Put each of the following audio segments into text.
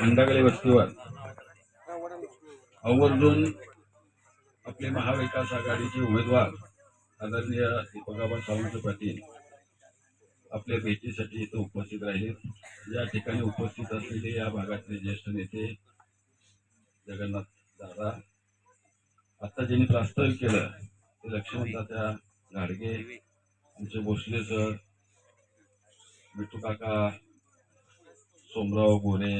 खंडागळे वस्तीवर. आवर्जून आपले महाविकास आघाडीचे उमेदवार आदरणीय दीपकाबा सावंत पाटील आपल्या भेटीसाठी इथं उपस्थित राहिले. या ठिकाणी उपस्थित असलेले या भागातले ज्येष्ठ नेते जगन्नाथ दादा आता ज्यांनी प्रास्ताविक केलं ते लक्ष्मणदात्या घाडगे आमचे भोसले सर मिठू काका सोमराव गोरे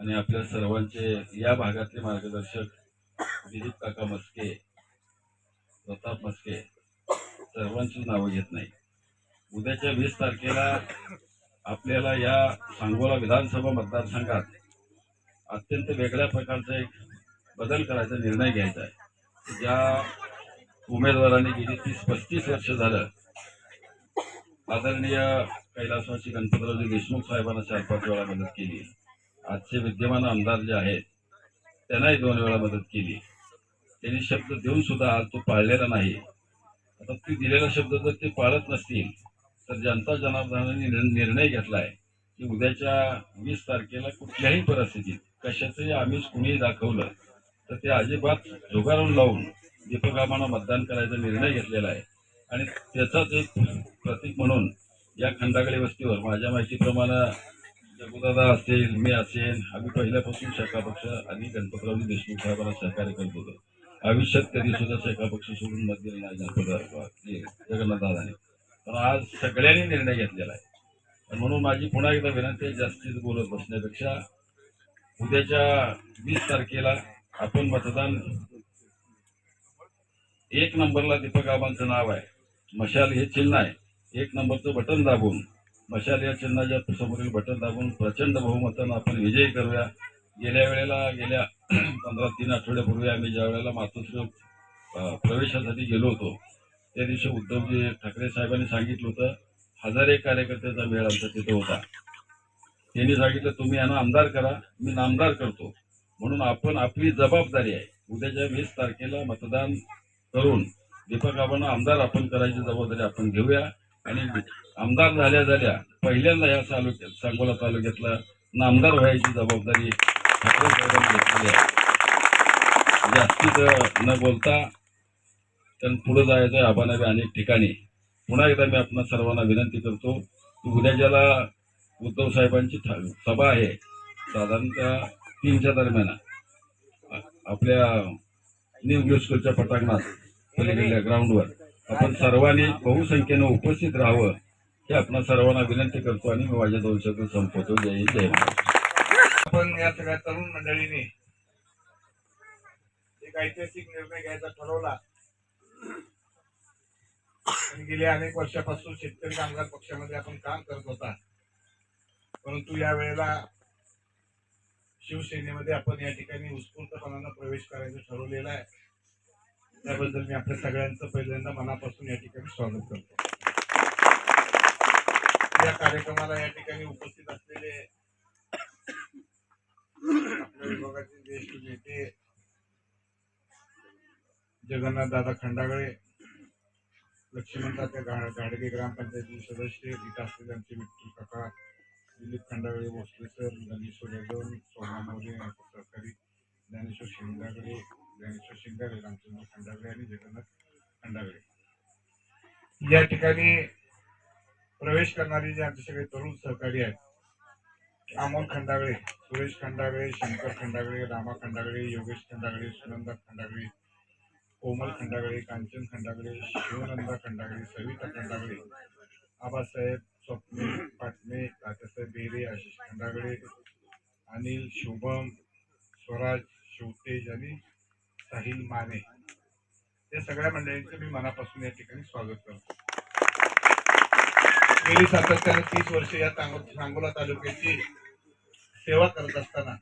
आणि आपल्या सर्वांचे या भागातले मार्गदर्शक दिलीप काका मस्के प्रताप मस्के सर्वांची नावं घेत नाही. उद्याच्या वीस तारखेला आपल्याला या सांगोला विधानसभा मतदारसंघात अत्यंत वेगळ्या प्रकारचा एक बदल करायचा निर्णय घ्यायचा आहे. ज्या उमेदवारांनी गेली तीस पस्तीस वर्ष झालं. आदरणीय कैलासवासी गणपतरावजी देशमुख साहेबांना चार पाच वेळा मदत केली. आजचे विद्यमान आमदार जे आहेत त्यांनाही दोन वेळा मदत केली. त्यांनी शब्द देऊन सुद्धा आज तो पाळलेला नाही. आता ती दिलेला शब्द जर ते पाळत नसतील तर जनता जनार्दनाने निर्णय निर्णय घेतलाय की उद्याच्या वीस तारखेला कुठल्याही परिस्थितीत कशाचंही आम्हीच कुणीही दाखवलं तर ते अजिबात जुगारून लावून दीपक आम्हाला मतदान करायचा निर्णय घेतलेला आहे. आणि त्याचाच एक प्रतीक म्हणून या खंडागळी वस्तीवर माझ्या माहितीप्रमाणे जगुदादा असेल मी असेल आम्ही पहिल्यापासून शाखा पक्ष आणि गणपतरावजी देशमुख साहेबांना सहकार्य करत होतो. आयुष्यात कधी सुद्धा शाखा पक्ष सोडून मत दिलं नाही गणपतराव जगन्नाथ पण आज सगळ्यांनी निर्णय घेतलेला आहे. आणि म्हणून माझी पुन्हा एकदा विनंती आहे जास्तीत बोलत बसण्यापेक्षा उद्याच्या वीस तारखेला आपण मतदान एक नंबरला दीपक आबांचं नाव आहे. मशाल हे चिन्ह आहे. एक नंबरचं बटन दाबून मशाल या चिन्हाच्या समोरील बटन दाबून प्रचंड बहुमतानं आपण विजयी करूया. गेल्या वेळेला गेल्या पंधरा तीन आठवड्यापूर्वी आम्ही ज्या वेळेला मातोश्री प्रवेशासाठी गेलो होतो त्या दिवशी उद्धवजी ठाकरे साहेबांनी सांगितलं होतं हजार एक कार्यकर्त्याचा मेळ आमचा तिथं होता. त्यांनी सांगितलं तुम्ही यांना आमदार करा मी नामदार करतो. म्हणून आपण आपली जबाबदारी आहे. उद्याच्या वीस तारखेला मतदान करून दीपक आबांना आमदार आपण करायची जबाबदारी आपण घेऊया. आणि आमदार झाल्या झाल्या पहिल्यांदा या तालुक्यात सांगोला तालुक्यातला नामदार व्हायची जबाबदारी ठाकरे साहेबांनी घेतलेली आहे. जास्तीत न बोलता पण पुढे जायचं आहे आबांना अनेक ठिकाणी. पुन्हा एकदा मी आपणा सर्वांना विनंती करतो की उद्या ज्याला उद्धव साहेबांची सभा आहे साधारणतः तीनच्या दरम्यान आपल्या न्यू इंग्लिश स्कूलच्या पटांगणात ग्राउंडवर आपण सर्वांनी बहुसंख्येनं उपस्थित राहावं हे आपण सर्वांना विनंती करतो आणि मी माझ्या दोन शब्द संपवतो. जय हिंद, जय आपण या सगळ्या तरुण मंडळीने एक ऐतिहासिक निर्णय घ्यायचा ठरवला. गेल्या अनेक वर्षापासून शेतकरी कामगार पक्षामध्ये आपण काम करत होता. परंतु या वेळेला शिवसेनेमध्ये आपण या ठिकाणी उत्स्फूर्तपणानं प्रवेश करायचं ठरवलेलं आहे. त्याबद्दल मी आपल्या सगळ्यांचं पहिल्यांदा मनापासून या ठिकाणी स्वागत करतो. या कार्यक्रमाला या ठिकाणी उपस्थित असलेले आपल्या विभागाचे ज्येष्ठ नेते जगन्नाथ दादा खंडागळे लक्ष्मण गाडगे ग्रामपंचायतीचे सदस्य इथं असलेले आमचे विठ्ठल काका दिलीप खंडागळे भोसले सर गणेश यादव सोमा मोरे सहकारी ज्ञानेश्वर शिंदागडे ज्ञानेश्वर शिंगागडे रामचंद्र खंडावे आणि जगन्नाथ खंडावे या ठिकाणी प्रवेश करणारे जे आमचे सगळे तरुण सहकारी आहेत अमोल खंडागळे सुरेश खंडागळे शंकर खंडागळे रामा खंडागळे योगेश खंडागळे सुनंदा खंडागळे कोमल खंडागळे कांचन खंडागळे शिवनंदा खंडागळे सविता खंडागळे आबासाहेब स्वप्ने पाटणे तात्यासाहेब बेरे आशिष खंडागळे अनिल शुभम स्वराज शिवतेज आणि साहिल माने. या सगळ्या मंडळींचं मी मनापासून या ठिकाणी स्वागत करतो. गेली सातत्याने तीस वर्ष या सांगोला तालुक्याची सेवा करत असताना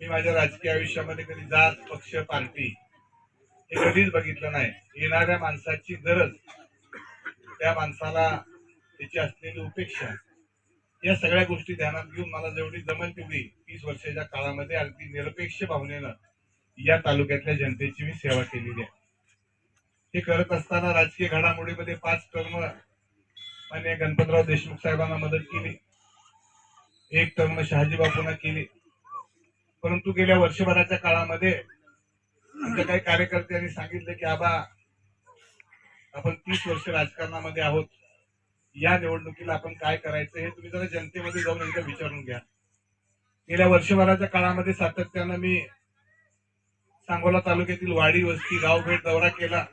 मी माझ्या राजकीय आयुष्यामध्ये कधी जात पक्ष पार्टी हे कधीच बघितलं नाही. येणाऱ्या माणसाची गरज त्या माणसाला त्याची असलेली उपेक्षा या सगळ्या गोष्टी ध्यानात घेऊन मला जेवढी जमेल तेवढी तीस वर्षाच्या काळामध्ये अगदी निरपेक्ष भावनेनं या तालुक्यातल्या जनतेची मी सेवा केलेली आहे. हे करत असताना राजकीय घडामोडीमध्ये पाच टर्म मान्य गणपतराव देशमुख साहेबांना मदत केली. एक टर्म शहाजी बापूंना केली. परंतु गेल्या वर्षभराच्या काळामध्ये काही कार्यकर्त्यांनी सांगितलं की आबा आपण तीस वर्ष राजकारणामध्ये आहोत. या निवडणुकीला आपण काय करायचं हे तुम्ही जरा जनतेमध्ये जाऊन एकदा विचारून घ्या. गेल्या वर्षभराच्या काळामध्ये सातत्यानं मी सांगोला तालुक्यातील वाडी वस्ती गाव भेट दौरा केला.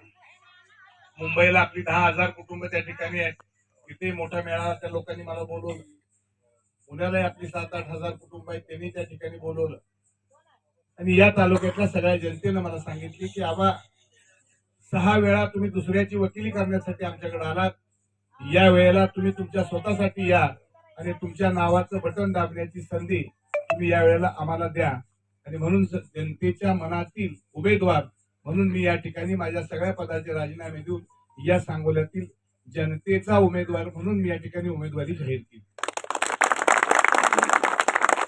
मुंबईला आपली दहा हजार कुटुंब त्या ठिकाणी आहेत. तिथे मोठा मेळावा त्या लोकांनी मला बोलवलं. पुण्यालाही आपली सात आठ हजार कुटुंब आहेत त्यांनी त्या ठिकाणी बोलवलं. आणि या तालुक्यातल्या सगळ्या जनतेनं मला सांगितले की आबा सहा वेळा तुम्ही दुसऱ्याची वकिली करण्यासाठी आमच्याकडे आलात. या वेळेला तुम्ही तुमच्या स्वतःसाठी या आणि तुमच्या नावाचं बटन दाबण्याची संधी तुम्ही या वेळेला आम्हाला द्या. आणि म्हणून जनतेच्या मनातील उमेदवार म्हणून मी या ठिकाणी माझ्या सगळ्या पदाचे राजीनामे देऊन या सांगोल्यातील जनतेचा उमेदवार म्हणून मी या ठिकाणी उमेदवारी जाहीर केली.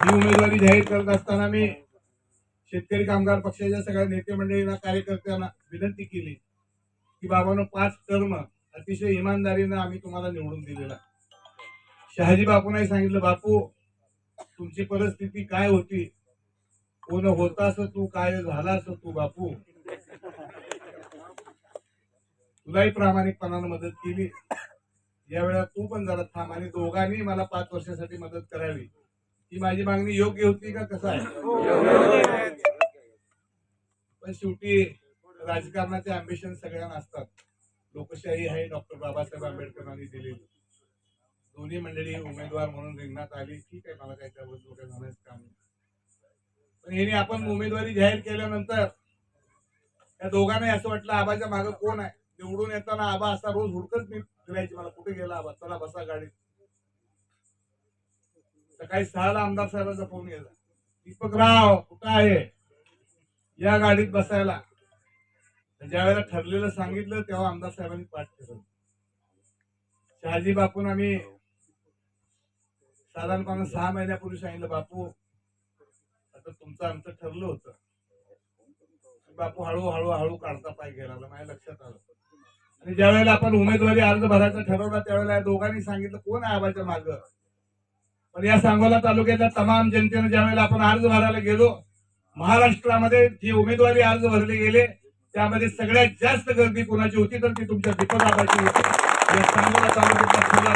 ही उमेदवारी जाहीर करत असताना मी शेतकरी कामगार पक्षाच्या सगळ्या नेते मंडळींना कार्यकर्त्यांना विनंती केली की बाबांनो पाच टर्म अतिशय इमानदारीनं आम्ही तुम्हाला निवडून दिलेला शहाजी बापूंनाही सांगितलं बापू तुमची परिस्थिती काय होती? कोण होतास तू काय झालास तू बापू? तुलाही प्रामाणिकपणानं मदत केली. यावेळेला तू पण जरा थांब आणि दोघांनी मला पाच वर्षासाठी मदत करावी. ही माझी मागणी योग्य होती का? कसं आहे? पण शेवटी राजकारणाचे अम्बिशन सगळ्यांना असतात लोकशाही आहे डॉक्टर बाबासाहेब आंबेडकरांनी दिलेली. दोन्ही मंडळी उमेदवार म्हणून रिंगणात आली. ठीक आहे मला काही त्याबद्दल काही म्हणायचं काम नाही. पण यांनी आपण उमेदवारी जाहीर केल्यानंतर या दोघांनाही असं वाटलं आबाच्या मागे कोण आहे? निवडून येताना आबा असा रोज हुडकत मी फिरायची मला कुठे गेला आबा? चला बसा गाडीत. सकाळी सहाला आमदार साहेबांचा फोन गेला. दीपकराव कुठं आहे? या गाडीत बसायला. ज्या वेळेला ठरलेलं सांगितलं तेव्हा आमदार साहेबांनी पाठ केलं. शहाजी बापून आम्ही साधारणपणे सहा महिन्यापूर्वी सांगितलं बापू आता तुमचं आमचं ठरलं होतं. बापू हळूहळू हळू काढता पाय गेला माझ्या लक्षात आलं. आणि ज्या वेळेला आपण उमेदवारी अर्ज भरायचा ठरवला त्यावेळेला या दोघांनी सांगितलं कोण आहे आबाच्या माग? पण या सांगोला तालुक्यातल्या तमाम जनतेनं ज्या वेळेला आपण अर्ज भरायला गेलो महाराष्ट्रामध्ये जे उमेदवारी अर्ज भरले गेले त्यामध्ये सगळ्यात जास्त गर्दी कोणाची होती तर ती तुमच्या दीपक आबाची होती. या सांगोला तालुक्यातल्या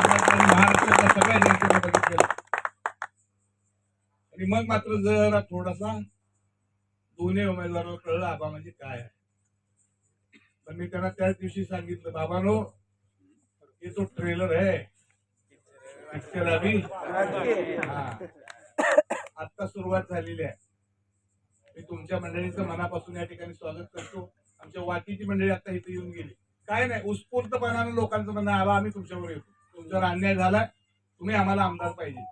महाराष्ट्रातल्या सगळ्या जनतेनं बघितलेलं. आणि मग मात्र जरा थोडासा दोन्ही उमेदवारांना कळलं आबा म्हणजे काय? आहे पण मी त्यांना त्याच दिवशी सांगितलं बाबानो हे तो ट्रेलर आहे पिक्चर आता सुरुवात झालेली आहे. मी तुमच्या मंडळीचं मनापासून या ठिकाणी स्वागत करतो. आमच्या वाकीची मंडळी आता इथे येऊन गेली. काय नाही उत्स्फूर्तपणानं लोकांचं म्हणणं आहे, आम्ही तुमच्यावर येतो तुमच्यावर अन्याय झाला तुम्ही आम्हाला आमदार पाहिजे.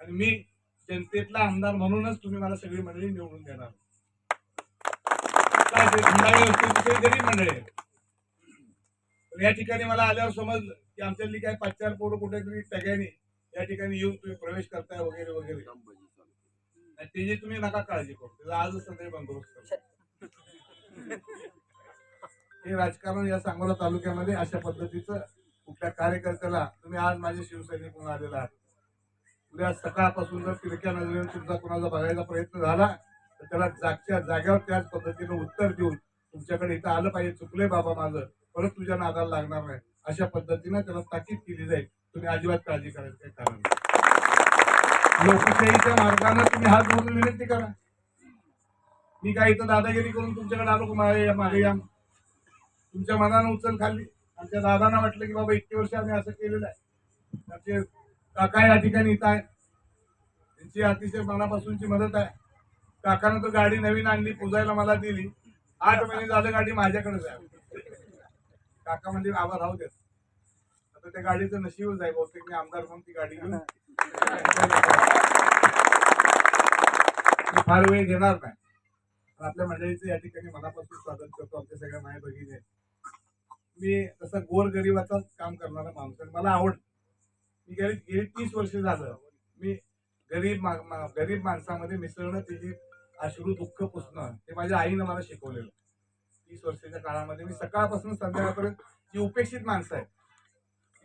आणि मी जनतेतला आमदार म्हणूनच तुम्ही मला सगळी मंडळी निवडून देणार. गरीब मंडळी. या ठिकाणी मला आल्यावर समजलं की आमच्यातली काय पाच चार पोरं कुठेतरी टग्याने या ठिकाणी येऊन तुम्ही प्रवेश करताय वगैरे वगैरे. आणि त्याची तुम्ही नका काळजी करू. त्याला आजच सगळे बंदोबस्त हे राजकारण या सांगोला तालुक्यामध्ये अशा पद्धतीचं कुठल्या कार्यकर्त्याला तुम्ही आज माझे शिवसैनिक म्हणून आलेला आहात. उद्या सकाळपासून जर तिरक्या नजरेने तुमचा कोणाचा बघायचा प्रयत्न झाला तर त्याला जागच्या जाग्यावर त्याच पद्धतीनं उत्तर देऊन तुमच्याकडे इथं आलं पाहिजे चुकले बाबा माझं परत तुझ्या नादाला लागणार नाही. अशा पद्धतीनं त्याला ताकीद केली जाईल. तुम्ही अजिबात काळजी करायचं काही कारण नाही. लोकशाहीच्या मार्गाने तुम्ही हात जोडून विनंती करा. मी काय इथं दादागिरी करून तुमच्याकडे आलो मागे या- मागे या? तुमच्या मनानं उचल खाल्ली. आमच्या दादांना वाटलं की बाबा इतके वर्ष आम्ही असं केलेलं आहे. काका या ठिकाणी इथं आहे. त्यांची अतिशय मनापासूनची मदत आहे. काकानं तर गाडी नवीन आणली पुजायला मला दिली. आठ महिने झालं गाडी माझ्याकडेच आहे. काका म्हणजे आभार राहू देत. आता त्या गाडीचं नशीबच आहे बहुतेक मी आमदार म्हणून ती गाडी घेऊन. फार वेळ घेणार नाही. आपल्या मंडळीचं या ठिकाणी मनापासून स्वागत करतो. आमच्या सगळ्या माय भगिनी मी तसं गोर गरिबाचाच काम करणारा माणूस आहे. मला आवडतं. मी गेली गेली तीस वर्ष झालं. मी गरीब मा- मा- गरीब माणसामध्ये मिसळणं त्याची अश्रू दुःख पुसणं हे माझ्या आईनं मला शिकवलेलं. तीस वर्षाच्या काळामध्ये मी सकाळपासून संध्याकाळपर्यंत जी उपेक्षित माणसं आहेत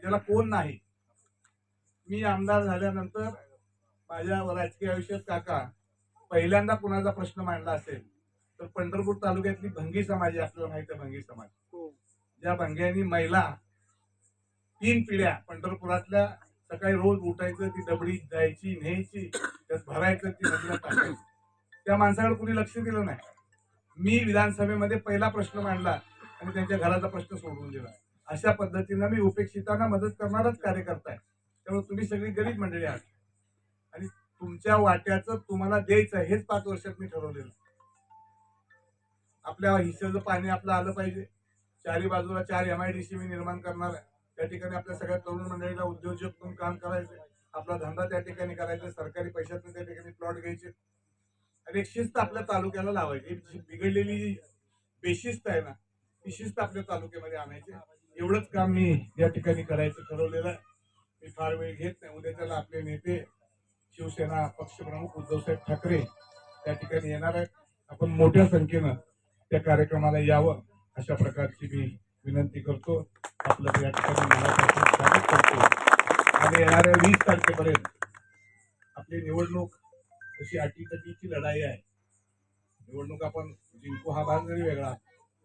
ज्याला कोण नाही. मी आमदार झाल्यानंतर माझ्या राजकीय आयुष्यात काका पहिल्यांदा कुणाचा प्रश्न मांडला असेल तर पंढरपूर तालुक्यातली भंगी समाज आहे आपल्याला माहिती आहे भंगी समाज. ज्या भंग्यांनी महिला तीन पिढ्या पंढरपुरातल्या सकाळी रोज उठायचं ती डबडी जायची न्यायची त्यात भरायचं ती नदीला टाकायची. त्या माणसाकडे कुणी लक्ष दिलं नाही. मी विधानसभेमध्ये पहिला प्रश्न मांडला आणि त्यांच्या घराचा प्रश्न सोडवून दिला. अशा पद्धतीनं मी उपेक्षितांना मदत करणारच कार्यकर्ता आहे. त्यामुळे तुम्ही सगळी गरीब मंडळी आहात. आणि तुमच्या वाट्याचं तुम्हाला द्यायचं हेच पाच वर्षात मी ठरवलेलं. आपल्या हिश्याचं पाणी आपलं आलं पाहिजे. चारी बाजूला चार एम आय डी सी मी निर्माण करणार आहे. त्या ठिकाणी आपल्या सगळ्या तरुण मंडळीला उद्योजक म्हणून काम करायचं. आपला धंदा त्या ठिकाणी करायचा सरकारी पैशातून त्या ठिकाणी प्लॉट घ्यायचे. आणि एक शिस्त आपल्या तालुक्याला लावायची. बिघडलेली बेशिस्त आहे ना ती शिस्त आपल्या तालुक्यामध्ये आणायची. एवढंच काम मी या ठिकाणी करायचं ठरवलेलं आहे. मी फार वेळ घेत नाही. उद्या त्याला आपले नेते शिवसेना पक्षप्रमुख उद्धवसाहेब ठाकरे त्या ठिकाणी येणार आहेत. आपण मोठ्या संख्येनं त्या कार्यक्रमाला यावं अशा प्रकारची मी विनंती करतो आपलं या ठिकाणी मनापासून स्वागत करतो. आणि येणाऱ्या वीस तारखेपर्यंत आपली निवडणूक अशी अटीतटीची लढाई आहे निवडणूक आपण जिंकू हा भाग जरी वेगळा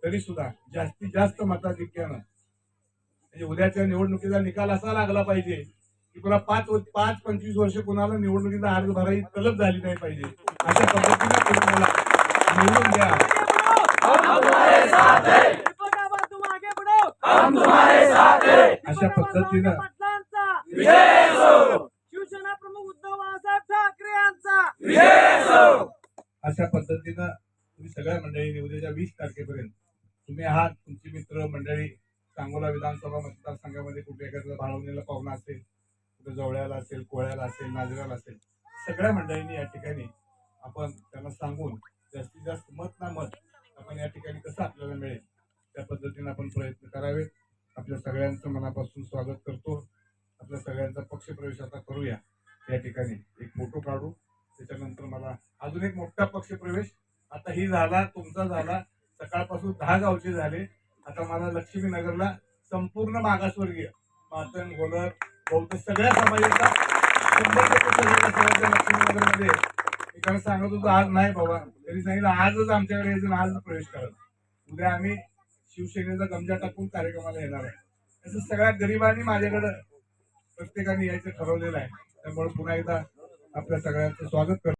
तरी सुद्धा जास्तीत जास्त मताधिक्यानं म्हणजे उद्याच्या निवडणुकीचा निकाल असा लागला पाहिजे की पुन्हा पाच पाच पंचवीस वर्ष कुणाला निवडणुकीचा अर्ज भरायची तलब झाली नाही पाहिजे अशा पद्धतीने निवडून द्या. अशा पद्धतीनं शिवसेना प्रमुख उद्धव बाळासाहेब ठाकरे यांचा. अशा पद्धतीनं तुम्ही सगळ्या मंडळी उद्याच्या वीस तारखेपर्यंत तुम्ही आहात तुमची मित्र मंडळी सांगोला विधानसभा मतदारसंघामध्ये कुठे एखाद्या भाळवणीला पाहुणा असेल कुठे जवळ्याला असेल कोळ्याला असेल नाजऱ्याला असेल सगळ्या मंडळींनी या ठिकाणी आपण त्यांना सांगून जास्तीत जास्त मत ना मत आपण या ठिकाणी कसं आपल्याला मिळेल त्या पद्धतीने आपण प्रयत्न करावे आपल्या सगळ्यांचं मनापासून स्वागत करतो. आपल्या सगळ्यांचा पक्षप्रवेश आता करूया. या ठिकाणी एक फोटो काढू. त्याच्यानंतर मला अजून एक मोठा पक्षप्रवेश. आता ही झाला तुमचा झाला. सकाळपासून दहा गावचे झाले. आता मला लक्ष्मीनगरला संपूर्ण मागासवर्गीय मातन गोलर बौद्ध सगळ्या समाजाचा शंभर टक्के सगळ्या समाजाच्या लक्ष्मीनगरमध्ये. मी सांगत होतो आज नाही बाबा. तरी सांगितलं आजच आमच्याकडे आज प्रवेश करायचा उद्या आम्ही शिवसेनेचा गमजा टाकून कार्यक्रमाला येणार आहे. तसं सगळ्या गरिबांनी माझ्याकडं प्रत्येकाने यायचं ठरवलेलं आहे. त्यामुळे पुन्हा एकदा आपल्या सगळ्यांचं स्वागत करतो.